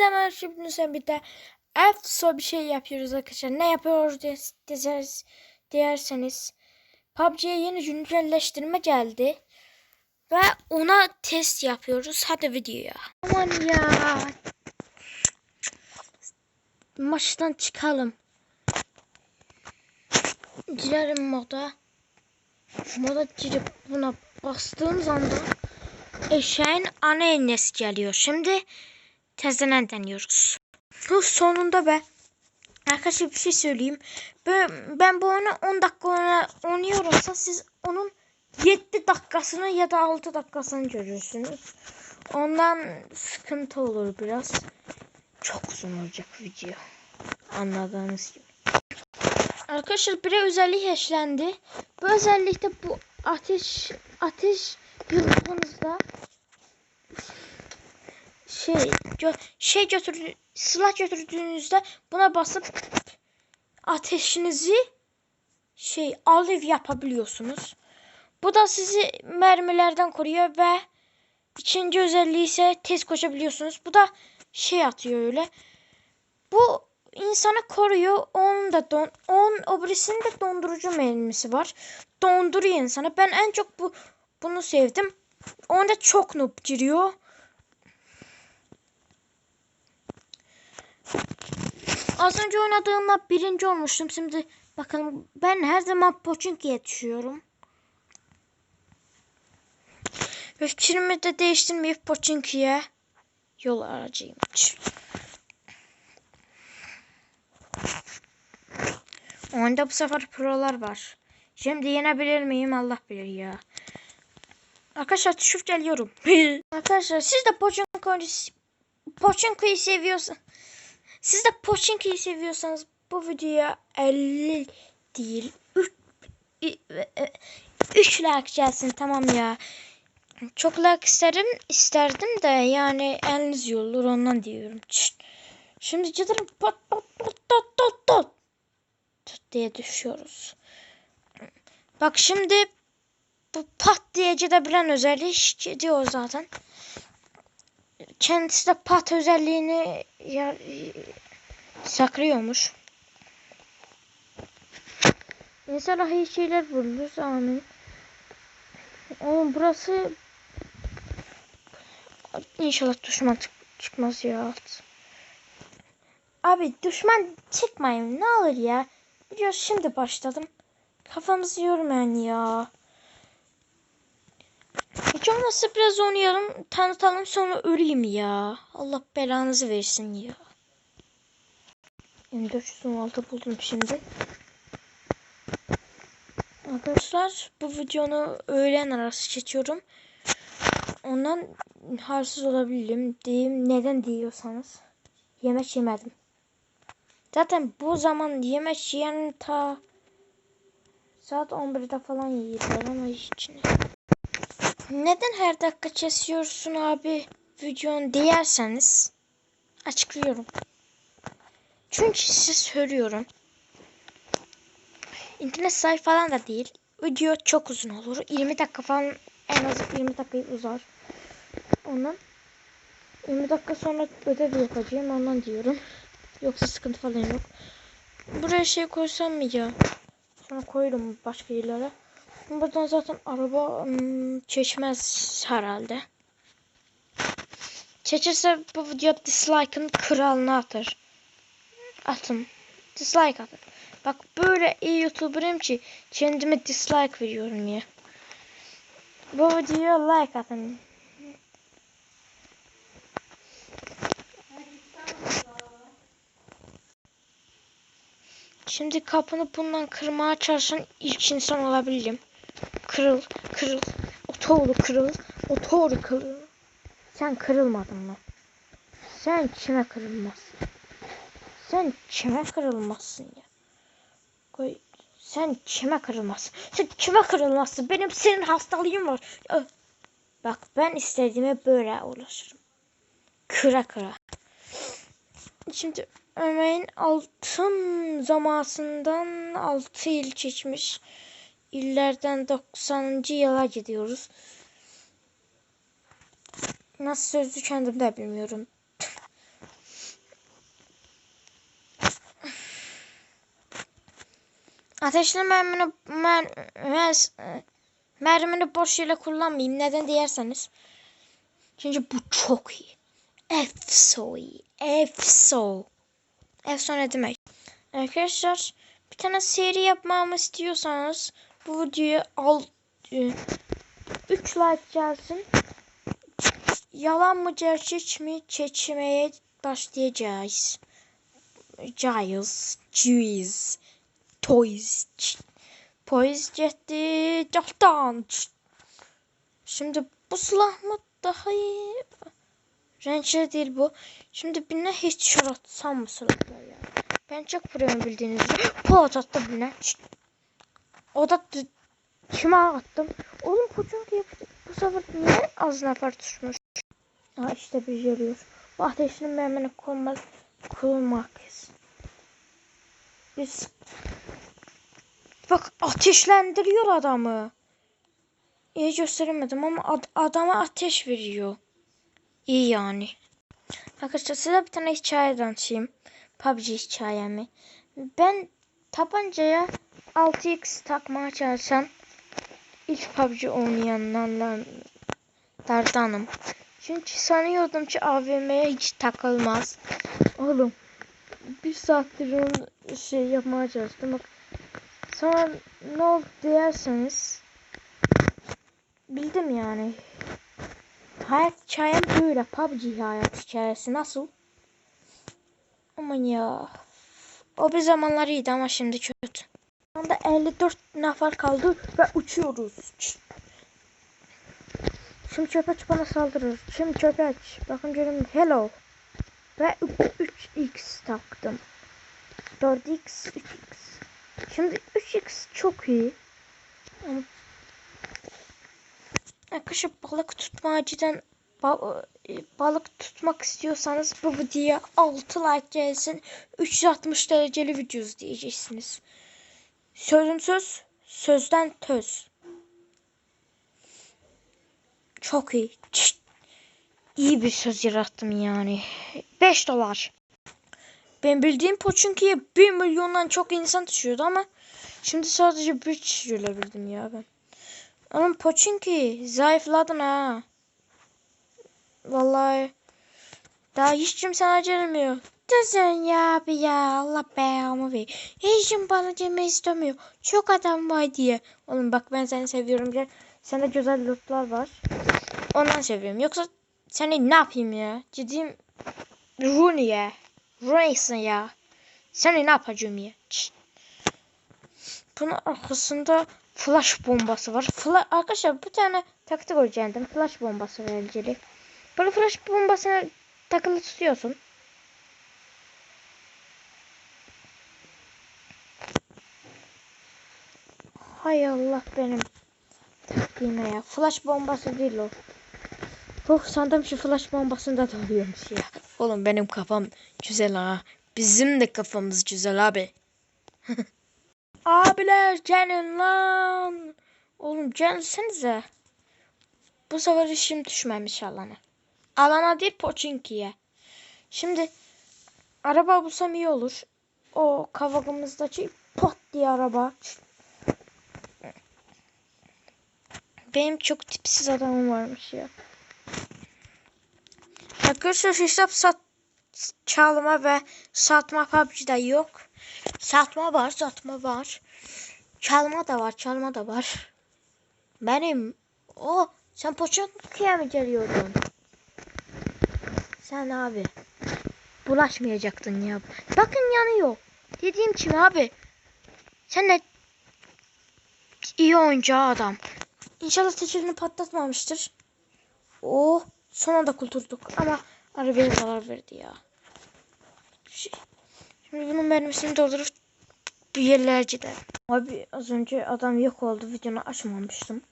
Hepinize şimdi sen bir de EFSO bir şey yapıyoruz arkadaşlar. Ne yapıyoruz des- deseniz, derseniz PUBG'ye yeni güncelleştirme geldi. Ve ona test yapıyoruz. Hadi videoya. Aman ya. Maçtan çıkalım. Girelim moda. Moda girip buna bastığım anda eşeğin ana iğnesi geliyor. Şimdi tezden deniyoruz. Sonunda be. Arkadaşlar bir şey söyleyeyim. Ben, ben bu oyunu 10 dakika oynuyorumsa siz onun 7 dakikasını ya da 6 dakikasını görürsünüz. Ondan sıkıntı olur biraz. Çok uzun olacak video. Anladığınız gibi. Arkadaşlar bir özellik eşlendi. Bu özellikte bu ateş ateş yıldızınızda şey gö şey götür silah götürdüğünüzde buna basıp ateşinizi şey alev yapabiliyorsunuz. Bu da sizi mermilerden koruyor ve ikinci özelliği ise tez koşabiliyorsunuz. Bu da şey atıyor öyle. Bu insanı koruyor. Onun da don, on obrisinin de dondurucu mermisi var. Donduruyor insanı. Ben en çok bu bunu sevdim. Onda çok noob giriyor. Az önce oynadığımda birinci olmuştum. Şimdi bakalım ben her zaman Pochinki'ye düşüyorum. Ve fikrimi de değiştirmeyip Pochinki'ye yol aracıyım. Oyunda bu sefer prolar var. Şimdi yenebilir miyim Allah bilir ya. Arkadaşlar düşüp geliyorum. Arkadaşlar siz de Pochinki'yi Pochinki'yi seviyorsanız siz de Pochinki'yi seviyorsanız bu videoya 50 değil 3 3 like gelsin tamam ya. Çok like isterim isterdim de yani eliniz yolur ondan diyorum. Şşt. Şimdi cıdırım pat pat pat pat pat pat diye düşüyoruz. Bak şimdi bu pat diye gidebilen özelliği gidiyor zaten. Kendisi de pat özelliğini ya, saklıyormuş. İnşallah iyi şeyler buluruz amin. Oğlum burası İnşallah düşman çık- çıkmaz ya. Abi düşman çıkmayın ne olur ya. Biliyor şimdi başladım. Kafamızı yormayın ya. Olmazsa biraz oynayalım, tanıtalım sonra öleyim ya. Allah belanızı versin ya. M416 buldum şimdi. Arkadaşlar bu videonu öğlen arası çekiyorum. Ondan halsiz olabilirim diyeyim. Neden diyorsanız. Yemek yemedim. Zaten bu zaman yemek yiyen ta saat 11'de falan yiyorlar ama hiç ne. Neden her dakika kesiyorsun abi videonu diyerseniz açıklıyorum. Çünkü size söylüyorum. İnternet sayfa falan da değil. Video çok uzun olur. 20 dakika falan en az 20 dakikayı uzar. Ondan 20 dakika sonra ödev yapacağım ondan diyorum. Yoksa sıkıntı falan yok. Buraya şey koysam mı ya? Sonra koyarım başka yerlere. Buradan zaten araba hmm, çeşmez herhalde. Çeçirse bu video dislike'ın kralını atır. Atın. Dislike atın. Bak böyle iyi youtuber'ım ki kendime dislike veriyorum ya. Bu videoya like atın. Şimdi kapını bundan kırmaya çalışan ilk insan olabilirim. Kırıl, kırıl. Otoğlu kırıl, otoğlu kırıl. Sen kırılmadın mı? Sen kime kırılmazsın? Sen kime kırılmazsın ya? Koy. Sen kime kırılmazsın? Sen kime kırılmazsın? Benim senin hastalığın var. Bak ben istediğime böyle ulaşırım. Kıra kıra. Şimdi Ömer'in altın zamanından 6 yıl geçmiş illerden 90. yıla gidiyoruz. Nasıl sözü kendim de bilmiyorum. Ateşli mermini mer, mer, mermini boş yere kullanmayayım. Neden diyerseniz. Çünkü bu çok iyi. Efso iyi. Efso. Efso ne demek? Arkadaşlar bir tane seri yapmamı istiyorsanız bu videoya al 3 like gelsin. Yalan mı gerçek mi çekmeye başlayacağız. Giles, Juice, Toys, Poise getdi, Captan. Şimdi bu silah mı daha iyi? Renkli değil bu. Şimdi birine hiç şar atsam mı silahlar ya? Ben çok vuruyorum bildiğiniz gibi. Polat attım birine. O da kime attım? Oğlum koçum diye bu sefer niye az nefer tutmuş? Ha işte bir geliyor. Bu ateşli memnun konmaz. Kurulmak. Biz Bak ateşlendiriyor adamı. İyi gösteremedim ama ad- adama ateş veriyor. İyi yani. Arkadaşlar size bir tane hikaye anlatayım. PUBG hikayemi. Ben tabancaya 6x takmaya çalışan ilk PUBG oynayanlardanım. Çünkü sanıyordum ki AVM'ye hiç takılmaz. Oğlum bir saattir onu şey yapmaya çalıştım. Bak Sonra ne oldu derseniz bildim yani. Hayat hikayem böyle. PUBG hayat hikayesi nasıl? Aman ya. O bir zamanlar iyiydi ama şimdi kötü. Anda 54 nefer kaldı ve uçuyoruz. Şimdi köpek bana saldırır. Şimdi köpek. Bakın görün. Hello. Ve 3x taktım. 4x, 3x. Şimdi 3x çok iyi. Arkadaşlar balık tutmacıdan ba balık tutmak istiyorsanız bu videoya 6 like gelsin. 360 dereceli videosu diyeceksiniz. Sözüm söz, sözden töz. Çok iyi. Çıt. İyi bir söz yarattım yani. 5 dolar. Ben bildiğim Poçinki'ye 1 milyondan çok insan düşüyordu ama şimdi sadece bir kişi görebildim ya ben. Oğlum Poçinki zayıfladın ha. Vallahi daha hiç kimse gelmiyor. Desen ya abi ya Allah belamı ver. Hiç kim bana gelmeyi istemiyor. Çok adam var diye. Oğlum bak ben seni seviyorum. Gel. Sende güzel lootlar var. Ondan seviyorum. Yoksa seni ne yapayım ya? Ciddiyim. Rooney'e. Rayson ya. Seni ne yapacağım ya? Şşt. Bunun arkasında flash bombası var. Fla Arkadaşlar bir tane taktik öğrendim. Flash bombası verilecek. Böyle flash bombasını takılı tutuyorsun. Hay Allah benim taktiğime ya. Flash bombası değil o. Oh sandım şu flash bombasında da oluyormuş ya. Oğlum benim kafam güzel ha. Bizim de kafamız güzel abi. Abiler gelin lan. Oğlum gelsenize. Bu sefer işim düşmemiş alana. Alana değil Poçinki'ye. Şimdi araba bulsam iyi olur. O kavagımızdaki pot diye araba. Benim çok tipsiz adamım varmış ya. Arkadaşlar hesap sat çalma ve satma PUBG'de yok. Satma var, satma var. Çalma da var, çalma da var. Benim o sen Poçinki'ye mi geliyordun? Sen abi bulaşmayacaktın ya. Bakın yanıyor. Dediğim kim abi? Sen ne iyi oyuncu adam. İnşallah tekerini patlatmamıştır. Oh son anda kurtulduk ama arabaya zarar verdi ya. Şey, Şimdi bunun mermisini doldurup bir yerlere gider. Abi az önce adam yok oldu. Videonu açmamıştım.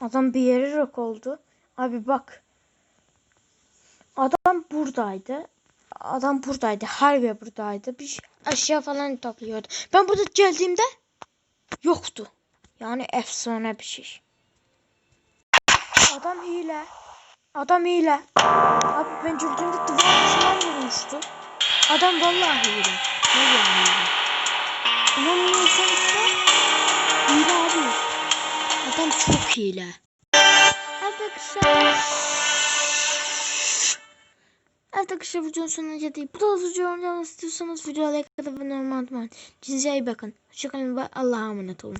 Adam bir yere yok oldu. Abi bak. Adam buradaydı. Adam buradaydı. Harbi buradaydı. Bir aşağı falan topluyordu. Ben burada geldiğimde yoktu. Yani efsane bir şey. Adam hile. Adam hile. Abi ben gördüğümde duvar dışından vurmuştu. Adam vallahi hile. Ne yani ne insansa hile abi. Adam çok hile. Arkadaşlar. Evet arkadaşlar videonun sonuna geldik. Bu da videonun devam istiyorsanız videoya like atıp ve normal atmayın. Cinsel iyi bakın. Hoşçakalın ve Allah'a emanet olun.